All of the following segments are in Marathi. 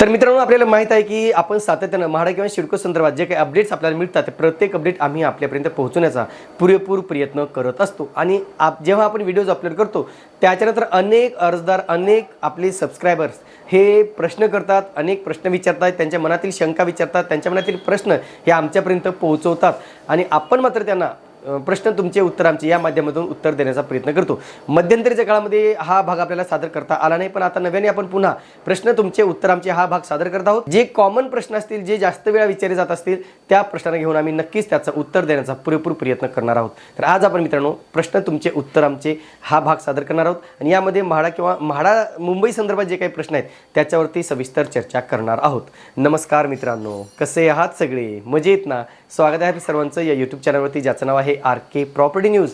तर मित्रांनो आपल्याला माहीत आहे की आपण सातत्यानं म्हाडा किंवा शिडको संदर्भात जे काही अपडेट्स आपल्याला मिळतात ते प्रत्येक अपडेट आम्ही आपल्यापर्यंत पोहोचवण्याचा पुरेपूर प्रयत्न करत असतो. आणि आप जेव्हा आपण व्हिडिओज अपलोड करतो त्याच्यानंतर अनेक अर्जदार अनेक आपले सबस्क्रायबर्स हे प्रश्न करतात अनेक प्रश्न विचारतात त्यांच्या मनातील शंका विचारतात त्यांच्या मनातील प्रश्न हे आमच्यापर्यंत पोहोचवतात. आणि आपण मात्र त्यांना प्रश्न तुमचे उत्तर आमचे या माध्यमातून उत्तर देण्याचा प्रयत्न करतो. मध्यंतरीच्या काळामध्ये हा भाग आपल्याला सादर करता आला नाही पण आता नव्याने आपण पुन्हा प्रश्न तुमचे उत्तर आमचे हा भाग सादर करत आहोत. जे कॉमन प्रश्न असतील जे जास्त वेळा विचारले जात असतील त्या प्रश्नांना घेऊन आम्ही नक्कीच त्याचं उत्तर देण्याचा पुरेपूर प्रयत्न करणार आहोत. तर आज आपण मित्रांनो प्रश्न तुमचे उत्तर आमचे हा भाग सादर करणार आहोत. आणि यामध्ये म्हाडा किंवा म्हाडा मुंबई संदर्भात जे काही प्रश्न आहेत त्याच्यावरती सविस्तर चर्चा करणार आहोत. नमस्कार मित्रांनो कसे आहात सगळे? मजेत ना? स्वागत आहे सर्वांचं या यूट्यूब चॅनलवरती ज्याचं नाव आहे आर के प्रॉपर्टी न्यूज.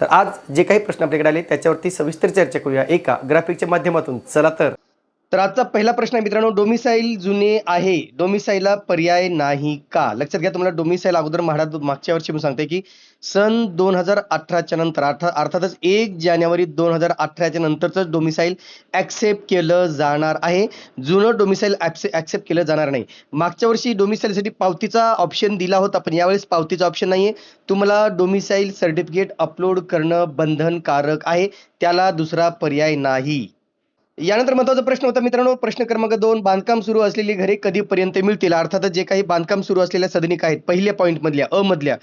तर आज जे काही प्रश्न आपल्याकडे आले त्याच्यावरती सविस्तर चर्चा करूया. एका ग्राफिकच्या माध्यमातून. चला तर. तर आजचा पहिला प्रश्न आहे मित्रांनो डोमिसाईल जुने आहे डोमिसाईलला पर्याय नाही का? लक्षात घ्या तुम्हाला डोमिसाईल अगोदर म्हाडा मागच्या वर्षी मी सांगते की सन दोन हजार अठराच्या नंतर अर्थात अर्थातच एक जानेवारी दोन हजार अठराच्या नंतरच डोमिसाईल ऍक्सेप्ट केलं जाणार आहे. जुनं डोमिसाईल ऍक्सेप्ट केलं जाणार नाही. मागच्या वर्षी डोमिसाईलसाठी पावतीचा ऑप्शन दिला होता पण यावेळेस पावतीचा ऑप्शन नाही आहे तुम्हाला डोमिसाईल सर्टिफिकेट अपलोड करणं बंधनकारक आहे. त्याला दुसरा पर्याय नाही. यानंतर महत्त्वाचा प्रश्न होता मित्रांनो प्रश्न क्रमांक दोन बांधकाम सुरू असलेली घरे कधीपर्यंत मिळतील? अर्थातच जे काही बांधकाम सुरू असलेल्या सदनिका आहेत पहिल्या पॉईंट मधल्या अ मधल्या.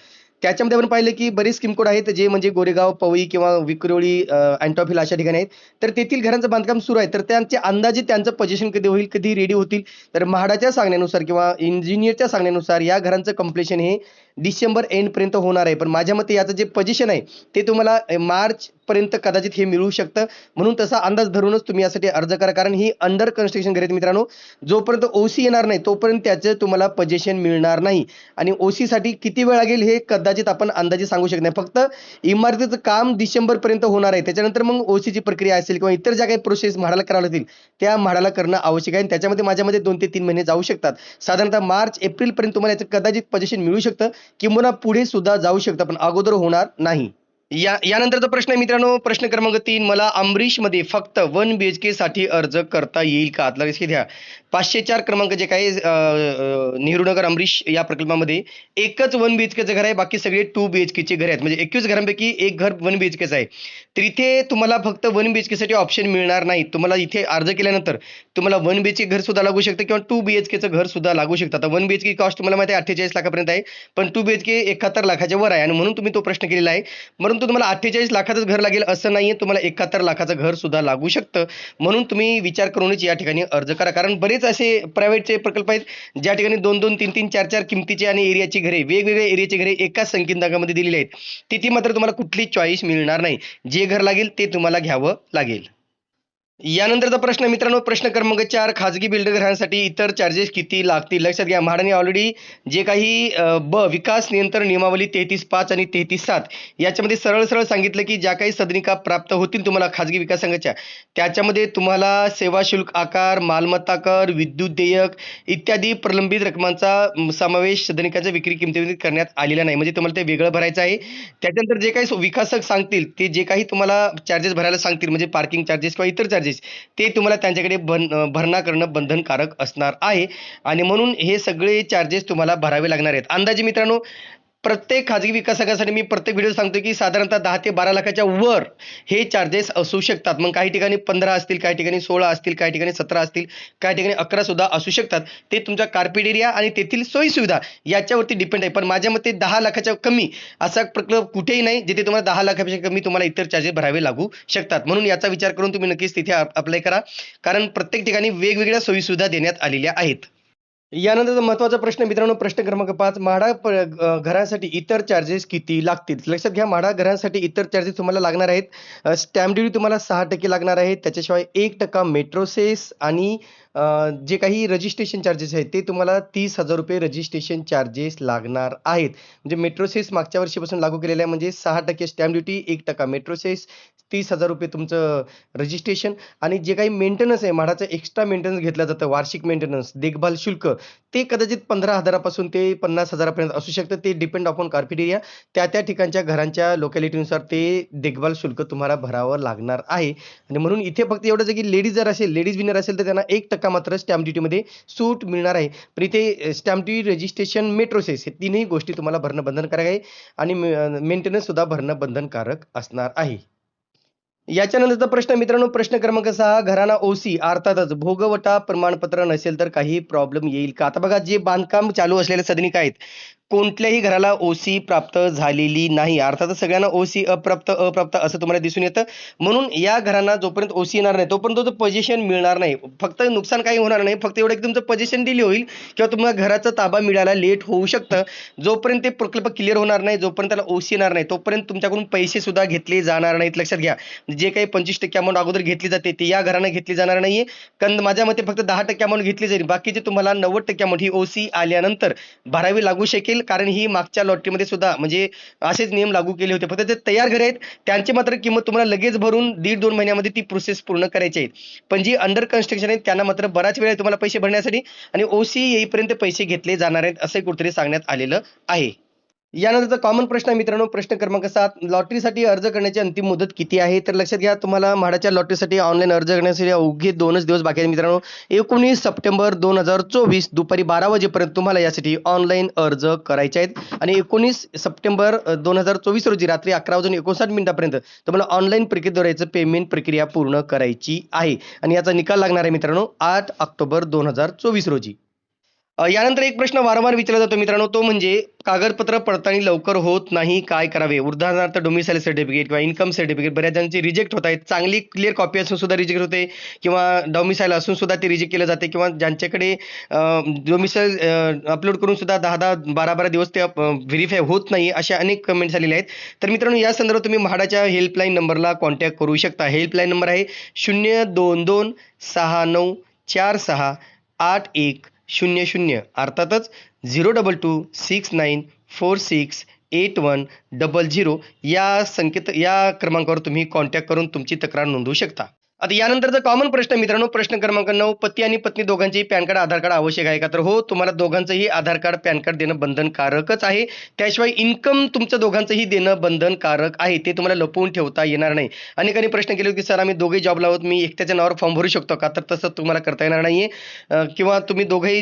त्याच्यामध्ये आपण पाहिलं की बरेच स्कीम कोड आहेत जे म्हणजे गोरेगाव पवई किंवा विक्रोळी अँटॉफिल अशा ठिकाणी आहेत. तर तेथील घरांचं बांधकाम सुरू आहे. तर त्यांचे अंदाजे त्यांचं पोझिशन कधी होईल कधी रेडी होतील? तर म्हाडाच्या सांगण्यानुसार किंवा इंजिनियरच्या सांगण्यानुसार या घरांचं कम्प्लिशन हे डिसेंबर एंडपर्यंत होणार आहे. पण माझ्या मते याचं जे पोझिशन आहे ते तुम्हाला मार्च पर्यंत कदाचित हे मिळू शकतं. म्हणून तसा अंदाज धरूनच तुम्ही यासाठी अर्ज करा. कारण ही अंडर कन्स्ट्रक्शन घरी मित्रांनो. जोपर्यंत ओसी येणार नाही तोपर्यंत त्याचं तुम्हाला पोझिशन मिळणार नाही. आणि ओसीसाठी किती वेळ लागेल हे कदाचित आपण अंदाजे सांगू शकत नाही. फक्त इमारतीचं काम डिसेंबरपर्यंत होणार आहे. त्याच्यानंतर मग ओसीची प्रक्रिया असेल किंवा इतर ज्या काही प्रोसेस म्हाडाला करावं लागतील त्या म्हाडाला करणं आवश्यक आहे. आणि त्याच्यामध्ये माझ्यामध्ये दोन ते तीन महिने जाऊ शकतात. साधारणतः मार्च एप्रिलपर्यंत तुम्हाला याचं कदाचित पोझिशन मिळू शकतं. किंवा पुढे सुद्धा जाऊ शकतं पण अगोदर होणार नाही. या यानंतरचा प्रश्न आहे मित्रांनो. प्रश्न क्रमांक तीन मला अमरीशमध्ये फक्त वन बी एच के साठी अर्ज करता येईल का? आतला लक्षात घ्या पाचशे चार क्रमांक जे काही नेहरूनगर अमरीश या प्रकल्पामध्ये एकच वन बी एच केचं घर आहे बाकी सगळे टू बी एच केचे घर आहेत. म्हणजे एकवीस घरांपैकी एक घर वन बी एच केचं आहे. तर इथे तुम्हाला फक्त वन बी एच केसाठी ऑप्शन मिळणार नाही. तुम्हाला इथे अर्ज केल्यानंतर तुम्हाला वन बी एच के घर सुद्धा लागू शकतं किंवा टू बी एच केचं घर सुद्धा लागू शकतं. आता one B H K cost तुम्हाला माहिती आहे अठ्ठेचाळीस लाखापर्यंत आहे पण टू बी एच के एकाहत्तर लाखाच्या वर आहे आणि म्हणून तुम्ही तो प्रश्न केलेला आहे. म्हणून परंतु तुम्हाला अठ्ठेचाळीस लाखाचंच घर लागेल असं नाही आहे तुम्हाला एकाहत्तर लाखाचं घर सुद्धा लागू शकतं. म्हणून तुम्ही विचार करूनच या ठिकाणी अर्ज करा. कारण बरेच असे प्रायव्हेटचे प्रकल्प आहेत ज्या ठिकाणी दोन दोन तीन तीन चार चार किमतीचे आणि एरियाची घरे वेगवेगळ्या एरियाची घरे एकाच संकेतांकामध्ये दिलेली आहेत. तिथे मात्र तुम्हाला कुठली चॉईस मिळणार नाही. जे घर लागेल ते तुम्हाला घ्यावं लागेल. यानंतरचा प्रश्न मित्रांनो प्रश्न क्रमांक चार खाजगी बिल्डर घरांसाठी इतर चार्जेस किती लागतील? लक्षात घ्या म्हाडाने ऑलरेडी जे काही ब विकास नियंत्रण नियमावली तेहतीस पाच आणि तेहतीस सात याच्यामध्ये सरळ सरळ सांगितलं की ज्या काही सदनिका प्राप्त होतील तुम्हाला खाजगी विकास संघाच्या त्याच्यामध्ये तुम्हाला सेवा शुल्क आकार मालमत्ता कर विद्युत देयक इत्यादी प्रलंबित रकमांचा समावेश सदनिकाच्या विक्री किमतीमध्ये करण्यात आलेला नाही. म्हणजे तुम्हाला ते वेगळं भरायचं आहे. त्याच्यानंतर जे काही विकासक सांगतील ते जे काही तुम्हाला चार्जेस भरायला सांगतील म्हणजे पार्किंग चार्जेस किंवा इतर चार्जेस ते तुम्हाला त्यांच्याकडे बन भरणा करणं बंधनकारक असणार आहे. आणि म्हणून हे सगळे चार्जेस तुम्हाला भरावे लागणार आहेत. अंदाजे मित्रांनो प्रत्येक खाजगी विकासकासाठी मी प्रत्येक व्हिडिओ सांगतो की साधारणतः दहा ते बारा लाखाच्या वर हे चार्जेस असू शकतात. मग काही ठिकाणी पंधरा असतील काही ठिकाणी सोळा असतील काही ठिकाणी सतरा असतील काही ठिकाणी अकरा सुद्धा असू शकतात. ते तुमच्या कार्पेट एरिया आणि तेथील सोयीसुविधा याच्यावरती डिपेंड आहे. पण माझ्या मते दहा लाखाच्या कमी असा प्रकल्प कुठेही नाही जिथे तुम्हाला दहा लाखापेक्षा कमी तुम्हाला इतर चार्जेस भरावे लागू शकतात. म्हणून याचा विचार करून तुम्ही नक्कीच तिथे अप्लाय करा. कारण प्रत्येक ठिकाणी वेगवेगळ्या सोयीसुविधा देण्यात आलेल्या आहेत. यानंतरचा महत्त्वाचा प्रश्न मित्रांनो प्रश्न क्रमांक पाच म्हाडा प- घरासाठी इतर चार्जेस किती लागतील? लक्षात घ्या म्हाडा घरांसाठी इतर चार्जेस तुम्हाला लागणार आहेत. स्टॅम्प ड्युटी तुम्हाला सहा टक्के लागणार आहे त्याच्याशिवाय एक टक्का मेट्रो सेस आणि जे काही रजिस्ट्रेशन चार्जेस आहेत ते तुम्हाला तीस हजार रुपये रजिस्ट्रेशन चार्जेस लागणार आहेत. म्हणजे मेट्रोसेस मागच्या वर्षीपासून लागू केलेलं आहे म्हणजे सहा टक्के स्टॅम्प ड्युटी एक टक्का मेट्रोसेस तीस हजार रुपये तुमचं रजिस्ट्रेशन आणि जे काही मेंटेनन्स आहे म्हाडाचं एक्स्ट्रा मेंटेनन्स घेतलं जातं वार्षिक मेंटेनन्स देखभाल शुल्क ते कदाचित पंधरा हजारापासून ते पन्नास हजारापर्यंत असू शकतं. ते डिपेंड अपॉन कार्पेट एरिया त्या त्या ठिकाणच्या घरांच्या लोकॅलिटीनुसार ते देखभाल शुल्क तुम्हाला भरावं लागणार आहे. आणि म्हणून इथे फक्त एवढंच की लेडीज जर असेल लेडीज विनर असेल तर त्यांना एक टक्का मात्र स्टॅम्प ड्युटीमध्ये सूट मिळणार आहे. पण इथे स्टॅम्प ड्युटी रजिस्ट्रेशन मेट्रोसेस हे तिन्ही गोष्टी तुम्हाला भरणं बंधनकारक आहे. आणि मेंटेनन्ससुद्धा भरणं बंधनकारक असणार आहे. याच्यानंतरचा प्रश्न मित्रांनो प्रश्न क्रमांक सहा घराणा ओसी अर्थातच भोगवटा प्रमाणपत्र नसेल तर काही प्रॉब्लेम येईल का? आता बघा जे बांधकाम चालू असलेले सदनिक आहेत कोणत्याही घराला ओसी प्राप्त झालेली नाही. अर्थातच सगळ्यांना ओसी अप्राप्त अप्राप्त असं तुम्हाला दिसून येतं. म्हणून या घरांना जोपर्यंत ओसी येणार नाही तोपर्यंत तो पोझिशन मिळणार नाही. फक्त नुकसान काही होणार नाही. फक्त एवढं की तुमचं पोझिशन दिली होईल किंवा तुम्हाला घराचा ताबा मिळायला लेट होऊ शकतं. जोपर्यंत ते प्रकल्प क्लिअर होणार नाही जोपर्यंत त्याला ओसी येणार नाही तोपर्यंत तुमच्याकडून पैसे सुद्धा घेतले जाणार नाहीत. लक्षात घ्या. जे काही पंचवीस टक्के अमाऊंट अगोदर घेतली जाते ती या घरांना घेतली जाणार नाहीये. कारण माझ्या मते फक्त दहा टक्के अमाऊंट घेतली जाईल. बाकीचे तुम्हाला नव्वद टक्के अमाऊंट ही ओसी आल्यानंतर भरावी लागू शकेल. कारण ही मागच्या लॉटरीमध्ये सुद्धा म्हणजे असेच नियम लागू केले होते. फक्त ते तयार घरे आहेत त्यांची मात्र किंमत तुम्हाला लगेच भरून दीड दोन महिन्यामध्ये ती प्रोसेस पूर्ण करायची आहे. पण जी अंडर कन्स्ट्रक्शन आहेत त्यांना मात्र बराच वेळ आहे तुम्हाला पैसे भरण्यासाठी आणि ओसी येईपर्यंत पैसे घेतले जाणार आहेत असं कुठेतरी सांगण्यात आलेलं आहे. यानंतरचा कॉमन प्रश्न आहे मित्रांनो. प्रश्न क्रमांक सात लॉटरीसाठी अर्ज करण्याची अंतिम मुदत किती आहे? तर लक्षात घ्या तुम्हाला म्हाडाच्या लॉटरीसाठी ऑनलाईन अर्ज करण्यासाठी अवघे दोनच दिवस बाकी आहेत मित्रांनो. एकोणीस सप्टेंबर दोन हजार चोवीस दुपारी बारा वाजेपर्यंत तुम्हाला यासाठी ऑनलाईन अर्ज करायचे आहेत. आणि एकोणीस सप्टेंबर दोन हजार चोवीस रोजी रात्री अकरा वाजून एकोणसाठ मिनिटापर्यंत तुम्हाला ऑनलाईन प्रक्रियेद्वारे याचं पेमेंट प्रक्रिया पूर्ण करायची आहे. आणि याचा निकाल लागणार आहे मित्रांनो आठ ऑक्टोबर दोन हजार चोवीस रोजी. यानंतर एक प्रश्न वारंवार विचारला जातो मित्रांनो. तो म्हणजे कागदपत्र पडताळणी लवकर होत नाही काय करावे? उदाहरणार्थ डोमिसाईल सर्टिफिकेट किंवा इन्कम सर्टिफिकेट बऱ्याच जणांची रिजेक्ट होत आहेत. चांगली क्लिअर कॉपी असून सुद्धा रिजेक्ट होते किंवा डोमिसाईल असून सुद्धा ते रिजेक्ट केलं जाते किंवा ज्यांच्याकडे डोमिसाईल अपलोड करून सुद्धा दहा दहा बारा बारा दिवस ते व्हेरीफाय होत नाही अशा अनेक कमेंट्स आलेल्या आहेत. तर मित्रांनो या संदर्भात तुम्ही म्हाडाच्या हेल्पलाईन नंबरला कॉन्टॅक्ट करू शकता. हेल्पलाईन नंबर आहे शून्य दोन दोन सहा नऊ चार सहा आठ एक शून्य शून्य अर्थातच zero double two six nine four six eight one double zero या संकेत या क्रमांकावर तुम्ही कॉन्टॅक्ट करून तुमची तक्रार नोंदवू शकता. आता यानंतरचा कॉमन प्रश्न मित्रांनो. प्रश्न क्रमांक नऊ पती आणि पत्नी दोघांचेही पॅन कार्ड आधार कार्ड आवश्यक आहे का? तर हो तुम्हाला दोघांचंही आधार कार्ड पॅन कार्ड देणं बंधनकारकच आहे. त्याशिवाय इन्कम तुमचं दोघांचंही देणं बंधनकारक आहे. ते तुम्हाला लपवून ठेवता येणार नाही. अनेकांनी प्रश्न केले की सर आम्ही दोघेही जॉबला आहोत मी एकट्याच्या नावावर फॉर्म भरू शकतो का? तर तसं तुम्हाला करता येणार नाहीये. किंवा तुम्ही दोघंही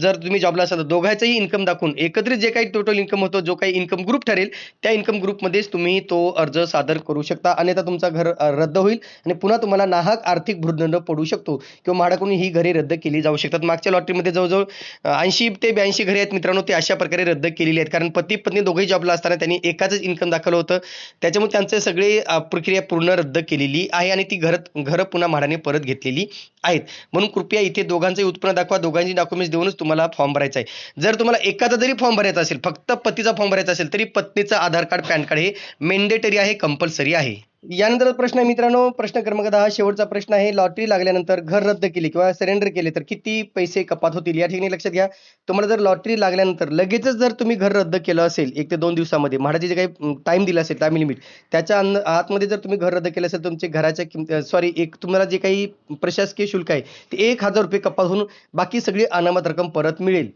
जर तुम्ही जॉबला असाल तर दोघांचंही इन्कम दाखवून एकत्रित जे काही टोटल इन्कम होतो जो काही इन्कम ग्रुप ठरेल त्या इन्कम ग्रुपमध्येच तुम्ही तो अर्ज सादर करू शकता. अन्यथा तुमचा घर रद्द होईल. आणि पुन्हा तुम्हाला नाहक आर्थिक भूर्दंड पडू शकतो किंवा म्हाडाकडून ही घरे रद्द केली जाऊ शकतात. मागच्या लॉटरीमध्ये जवळजवळ ऐंशी ते ब्याऐंशी घरे आहेत मित्रांनो ते अशा प्रकारे रद्द केलेली आहेत. कारण पती पत्नी दोघेही जॉबला असताना त्यांनी एकाच इन्कम दाखवलं होतं. त्याच्यामुळे त्यांचे सगळे प्रक्रिया पूर्ण रद्द केलेली आहे आणि ती घर घरं पुन्हा म्हाडाने परत घेतलेली आहेत. म्हणून कृपया इथे दोघांचे उत्पन्न दाखवा. दोघांची डॉक्युमेंट्स देऊनच तुम्हाला फॉर्म भरायचा आहे. जर तुम्हाला एकाचा जरी फॉर्म भरायचा असेल फक्त पतीचा फॉर्म भरायचा असेल तरी पत्नीचं आधार कार्ड पॅन कार्ड हे मेंडेटरी आहे कंपल्सरी आहे. यानंतर प्रश्न मित्रांनो. प्रश्न क्रमांक दहा शेवटचा प्रश्न आहे. लॉटरी लागल्यानंतर घर रद्द केले किंवा सरेंडर केले तर किती पैसे कपात होतील? या ठिकाणी लक्षात घ्या. तुम्हाला जर लॉटरी लागल्यानंतर लगेचच जर तुम्ही घर रद्द केलं असेल एक ते दोन दिवसामध्ये म्हाडाचे जे काही टाईम दिला असेल टाईम लिमिट त्याच्या अन्न आतमध्ये जर तुम्ही घर रद्द केलं असेल तुमचे घराच्या किंमत सॉरी एक तुम्हाला जे काही प्रशासकीय शुल्क आहे ते एक हजार रुपये कपात होऊन बाकी सगळी अनामत रक्कम परत मिळेल.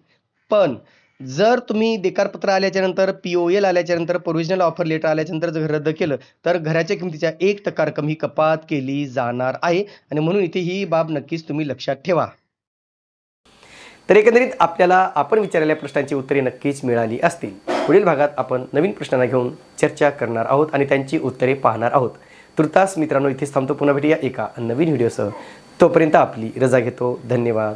पण जर तुम्ही देकारपत्र आल्याच्यानंतर पी ओ एल आल्याच्यानंतर प्रोव्हिजनल ऑफर लेटर आल्याच्यानंतर जर रद्द केलं तर घराच्या किमतीच्या एक टक्का रक्कम ही कपात केली जाणार आहे. आणि म्हणून इथे ही बाब नक्कीच तुम्ही लक्षात ठेवा. तर एकंदरीत आपल्याला आपण विचारलेल्या प्रश्नांची उत्तरे नक्कीच मिळाली असतील. पुढील भागात आपण नवीन प्रश्नांना घेऊन चर्चा करणार आहोत आणि त्यांची उत्तरे पाहणार आहोत. तुर्तास मित्रांनो इथेच थांबतो. पुन्हा भेटूया एका नवीन व्हिडिओसह तोपर्यंत आपली रजा घेतो. धन्यवाद.